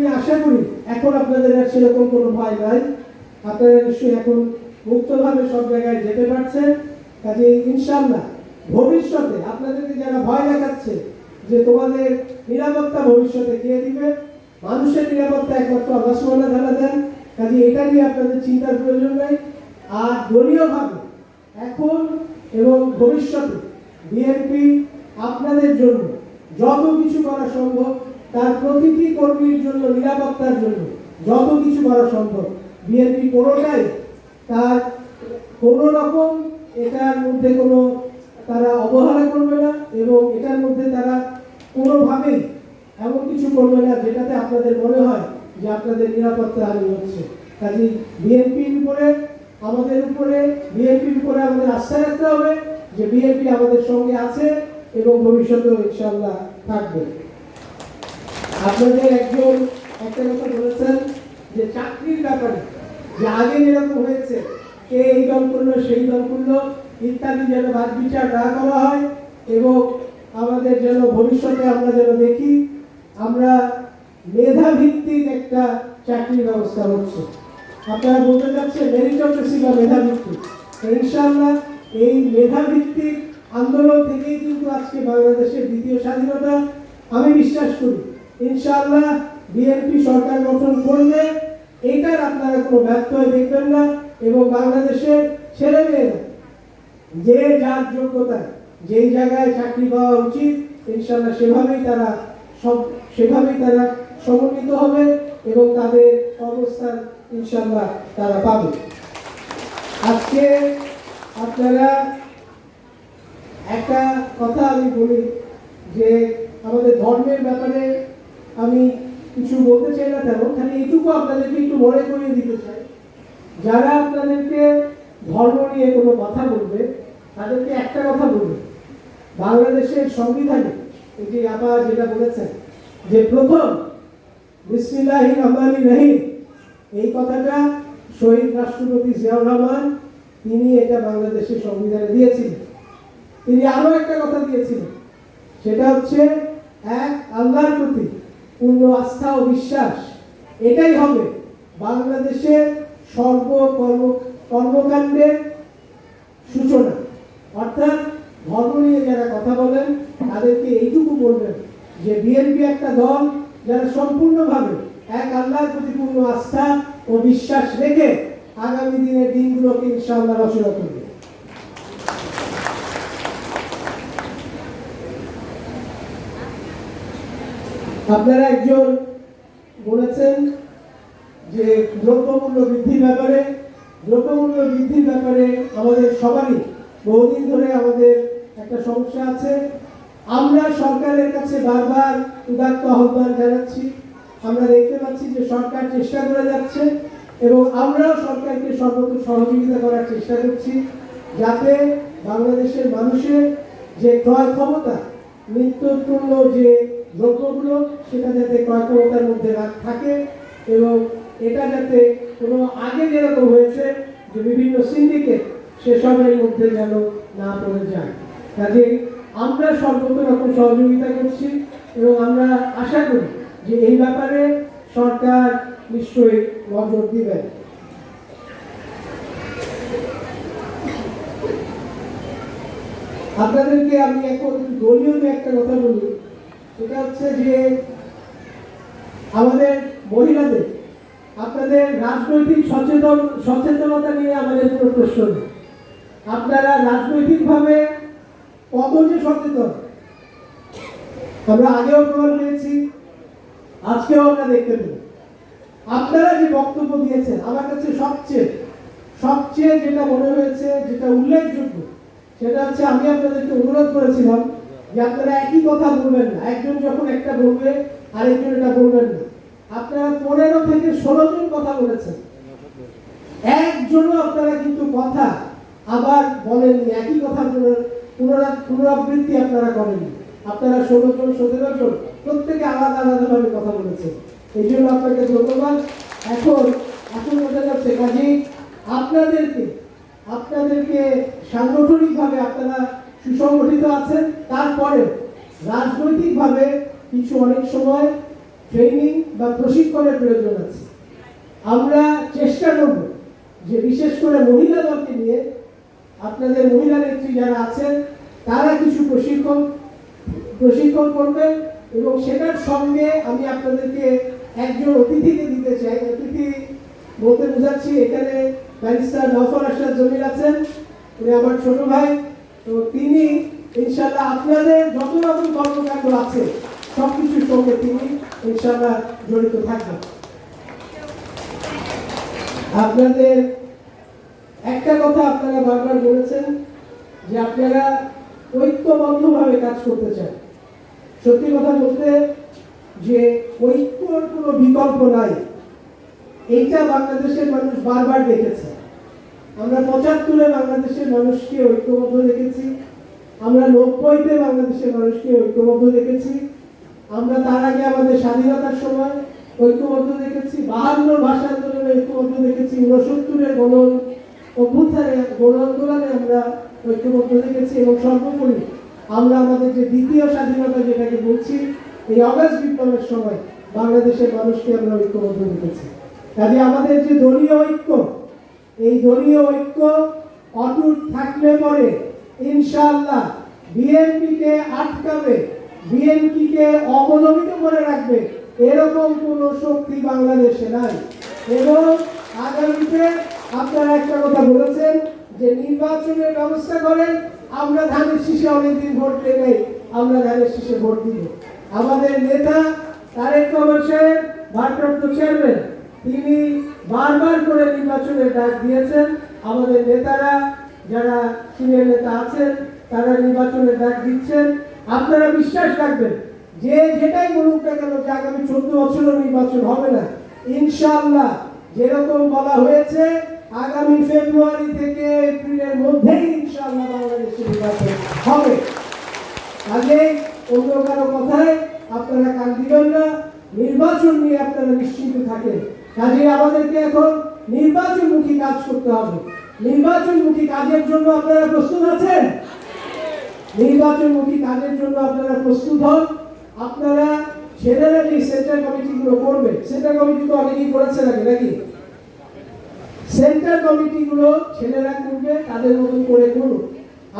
নিয়ে আশা করি এখন আপনাদের আর সেরকম কোনো ভয় নাই। আপনারা নিশ্চয়ই এখন মুক্তভাবে সব জায়গায় যেতে পারছেন। কাজে ইনশাল্লাহ ভবিষ্যতে আপনাদেরকে যারা ভয় দেখাচ্ছে যে তোমাদের নিরাপত্তা ভবিষ্যতে কে দিবে, মানুষের নিরাপত্তা একমাত্র আল্লাহ তাআলা দেন। কাজে এটা নিয়ে আপনাদের চিন্তার প্রয়োজন নেই। আর দলীয়ভাবে এখন এবং ভবিষ্যতে বিএনপি আপনাদের জন্য যত কিছু করা সম্ভব তার প্রতিটি কর্মীর জন্য, নিরাপত্তার জন্য যত কিছু করা সম্ভব। বিএনপি কোনোটাই তার কোনো রকম এটার মধ্যে কোনো তারা অবহেলা করবে না এবং এটার মধ্যে তারা কোনোভাবেই এমন কিছু করবে না যেটাতে আপনাদের মনে হয় যে আপনাদের নিরাপত্তা হানি হচ্ছে। কাজে বিএনপির উপরে, আমাদের উপরে বিএনপির উপরে আমাদের আস্থা রাখতে হবে যে বিএনপি আমাদের সঙ্গে আছে এবং ভবিষ্যতেও ইনশাল্লাহ থাকবে। আপনাদের একজন একটা কথা বলেছেন যে চাকরির ব্যাপারে, যে আগে যেরকম হয়েছে, কে এই দল করল, সেই দল করল, ইত্যাদি যেন বাদ বিচার না করা হয় এবং আমাদের যেন ভবিষ্যতে আমরা যেন দেখি আমরা মেধাভিত্তিক একটা চাকরির ব্যবস্থা হচ্ছে। আপনারা বলতে চাচ্ছেন মেরিটোক্রেসি বা মেধাভিত্তিক? ইনশাআল্লাহ এই মেধাভিত্তিক আন্দোলন থেকেই কিন্তু আজকে বাংলাদেশের দ্বিতীয় স্বাধীনতা, আমি বিশ্বাস করি। ইনশাআল্লাহ বিএনপি সরকার গঠন করলে এইটার আপনারা কোনো ব্যর্থ হয়ে দেখবেন না এবং বাংলাদেশের ছেলে মেয়েরা যে যার যোগ্যতায়, যেই জায়গায় চাকরি পাওয়া উচিত, ইনশাআল্লাহ সেভাবেই তারা সব, সেভাবেই তারা সমন্বিত হবে এবং তাদের অবস্থান ইনশাআল্লাহ তারা পাবে। আজকে আপনারা একটা কথা আমি বলি যে আমাদের ধর্মের ব্যাপারে আমি কিছু বলতে চাই না তেমন, খালি এইটুকু আপনাদেরকে একটু মনে করিয়ে দিতে চাই। যারা আপনাদেরকে ধর্ম নিয়ে কোনো কথা বলবে, তাদেরকে একটা কথা বলবে। বাংলাদেশের সংবিধানে যে আবার যেটা বলেছেন যে প্রথম বিসমিল্লাহ রহমান রহিম। এই কথাটা শহীদ রাষ্ট্রপতি জিয়াউর রহমান, তিনি এটা বাংলাদেশের সংবিধানে দিয়েছিলেন। তিনি আরও একটা কথা দিয়েছিলেন। সেটা হচ্ছে, এক, আল্লাহর প্রতি পূর্ণ আস্থা ও বিশ্বাস। এটাই হবে বাংলাদেশের সর্বকর্ম, কর্মকাণ্ডের সূচনা। অর্থাৎ ধর্ম নিয়ে যারা কথা বলেন, তাদেরকে এইটুকু বলবেন যে বিএনপি একটা দল যারা সম্পূর্ণভাবে এক আল্লাহর প্রতি পূর্ণ আস্থা ও বিশ্বাস রেখে আগামী দিনের দিনগুলোকে ইনশাআল্লাহ রচনা করবে। আপনারা একজন বলেছেন যে দ্রব্যমূল্য বৃদ্ধির ব্যাপারে, দ্রব্যমূল্য বৃদ্ধির ব্যাপারে আমাদের সবারই বহুদিন ধরে আমাদের একটা সমস্যা আছে। আমরা সরকারের কাছে বারবার উদাত্ত আহ্বান জানাচ্ছি। আমরা দেখতে পাচ্ছি যে সরকার চেষ্টা করে যাচ্ছে এবং আমরাও সরকারকে সর্বত সহযোগিতা করার চেষ্টা করছি যাতে বাংলাদেশের মানুষের যে ক্রয় ক্ষমতা মৃত্যুর নিত্যপূর্ণ যে দ্রব্যগুলো সেটা যাতে ক্রয় ক্ষমতার মধ্যে থাকে এবং এটা যাতে কোনো আগে যেরকম হয়েছে যে বিভিন্ন সিন্ডিকেট সেসবের মধ্যে যেন না পড়ে যায়। কাজে আমরা সর্বত রকম সহযোগিতা করছি এবং আমরা আশা করি যে এই ব্যাপারে সরকার নিশ্চয়ই নজর দিবেন আপনাদেরকে আমি এখন দলীয় একটা কথা বলি। সেটা হচ্ছে যে আমাদের মহিলাদের, আপনাদের রাজনৈতিক সচেতন, সচেতনতা নিয়ে আমাদের কোনো প্রশ্ন আপনারা রাজনৈতিকভাবে কত যে সচেতন। আমরা আগেও প্রমাণ পেয়েছি, আজকেও আমরা দেখতে পেলাম। আপনারা যে বক্তব্য দিয়েছেন, আমার কাছে সবচেয়ে সবচেয়ে যেটা মনে হয়েছে, যেটা উল্লেখযোগ্য, সেটা হচ্ছে আমি আপনাদেরকে অনুরোধ করেছিলাম যে আপনারা একই কথা বলবেন না। একজন যখন একটা বলবে, আরেকজন এটা বলবেন না। আপনারা পনেরো থেকে ষোলো জন কথা বলেছেন। একজনও আপনারা কিন্তু কথা আবার বলেননি। একই কথা পুনর- পুনরা- পুনরাবৃত্তি আপনারা করেননি। আপনারা ষোলো জন, সতেরো জন, প্রত্যেকে আলাদা আলাদাভাবে কথা বলেছেন। এই জন্য আপনাকে ধন্যবাদ। এখন আসল বোঝা যাচ্ছে কাজে আপনাদেরকে আপনাদেরকে সাংগঠনিকভাবে আপনারা সুসংগঠিত আছেন তারপরে রাজনৈতিকভাবে কিছু অনেক সময় ট্রেনিং বা প্রশিক্ষণের প্রয়োজন আছে। আমরা চেষ্টা করব যে বিশেষ করে মহিলা দলকে নিয়ে আপনাদের মহিলা নেত্রী যারা আছেন, তারা কিছু প্রশিক্ষণ প্রশিক্ষণ করবেন এবং সেটার সঙ্গে আমি আপনাদেরকে একজন অতিথিকে দিতে চাই। অতিথি বলতে বোঝাচ্ছি, এখানে ব্যারিস্টার নফর আসাদ জমির আছেন। উনি আমার ছোট ভাই। তো তিনি ইনশাল্লাহ আপনাদের যত রকম কর্মকাণ্ড আছে সব কিছুর সঙ্গে তিনি ইনশাল্লাহ জড়িত থাকবেন। আপনাদের একটা কথা আপনারা বারবার বলেছেন, যে আপনারা ঐক্যবদ্ধভাবে কাজ করতে চান। সত্যি কথা বলতে, যে ঐক্যর কোনো বিকল্প নাই। এইটা বাংলাদেশের মানুষ বারবার দেখেছে। আমরা পঁচাত্তরে বাংলাদেশের মানুষকে ঐক্যবদ্ধ দেখেছি আমরা নব্বইতে বাংলাদেশের মানুষকে ঐক্যবদ্ধ দেখেছি আমরা তার আগে আমাদের স্বাধীনতার সময় ঐক্যবদ্ধ দেখেছি বাহান্ন ভাষা আন্দোলনে ঐক্যবদ্ধ দেখেছি উনসত্তরের গণ অভ্যুত্থানে, গণ আন্দোলনে আমরা ঐক্যবদ্ধ দেখেছি এবং সর্বোপরি আমরা আমাদের যে দ্বিতীয় স্বাধীনতা যেটাকে বলছি, এই অগাস্ট বিপ্লবের সময় বাংলাদেশের মানুষকে আমরা ঐক্যবদ্ধ দেখেছি কাজে আমাদের যে দলীয় ঐক্য, এই দলীয় ঐক্য অটুট থাকলে পরে ইনশাআল্লাহ বিএনপিকে আটকাবে, বিএনপিকে অবলম্বিত করে রাখবে, এরকম কোনো শক্তি বাংলাদেশে নাই। এবং আগামীতে আপনারা একটা কথা বলেছেন যে নির্বাচনের ব্যবস্থা করেন, আমরা ধানের শীষে অনেকদিন ভোট নাই, আমরা ধানের শীষে ভোট দিব। আমাদের নেতা তারেক রহমান সাহেব, ভারপ্রাপ্ত চেয়ারম্যান তিনি বারবার করে নির্বাচনের ডাক দিয়েছেন। আমাদের নেতারা, যারা সিনিয়র নেতা আছেন, তারা নির্বাচনের ডাক দিচ্ছেন। আপনারা বিশ্বাস রাখবেন, যে যেটাই বলুক না কেন, যে আগামী চোদ্দ বছরও নির্বাচন হবে না। ইনশাল্লাহ যেরকম বলা হয়েছে, আগামী ফেব্রুয়ারি থেকে এপ্রিলের মধ্যেই ইনশাল্লাহ বাংলাদেশে নির্বাচন হবে। আগে অন্য কারও কথায় আপনারা কান দিবেন না, নির্বাচন নিয়ে আপনারা নিশ্চিন্ত থাকেন। কাজে আমাদেরকে এখন নির্বাচনমুখী কাজ করতে হবে। নির্বাচনমুখী কাজের জন্য আপনারা প্রস্তুত আছেন? নির্বাচনমুখী কাজের জন্য আপনারা প্রস্তুত হন। আপনারা ছেলেরা যে সেন্ট্রাল কমিটিগুলো করবে, সেন্ট্রাল কমিটি তো অনেকেই করেছে নাকি নাকি? সেন্ট্রাল কমিটিগুলো ছেলেরা করবে, তাদের মতন করে করুন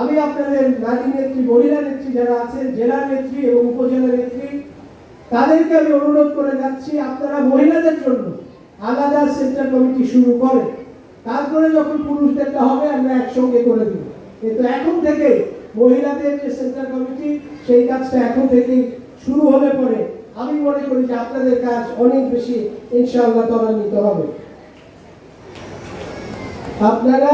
আমি আপনাদের নারী নেত্রী মহিলা নেত্রী যারা আছেন, জেলা নেত্রী এবং উপজেলা নেত্রী, তাদেরকে আমি অনুরোধ করে যাচ্ছি, আপনারা মহিলাদের জন্য আলাদা সেন্ট্রাল কমিটি শুরু করে। তারপরে যখন পুরুষদেরটা হবে, আমরা একসঙ্গে করে দিব। কিন্তু এখন থেকে মহিলাদের যে সেন্ট্রাল কমিটি, সেই কাজটা এখন থেকে শুরু হলে পরে আমি মনে করি যে আপনাদের কাজ অনেক বেশি ইনশাআল্লাহ ত্বরান্বিত হবে। আপনারা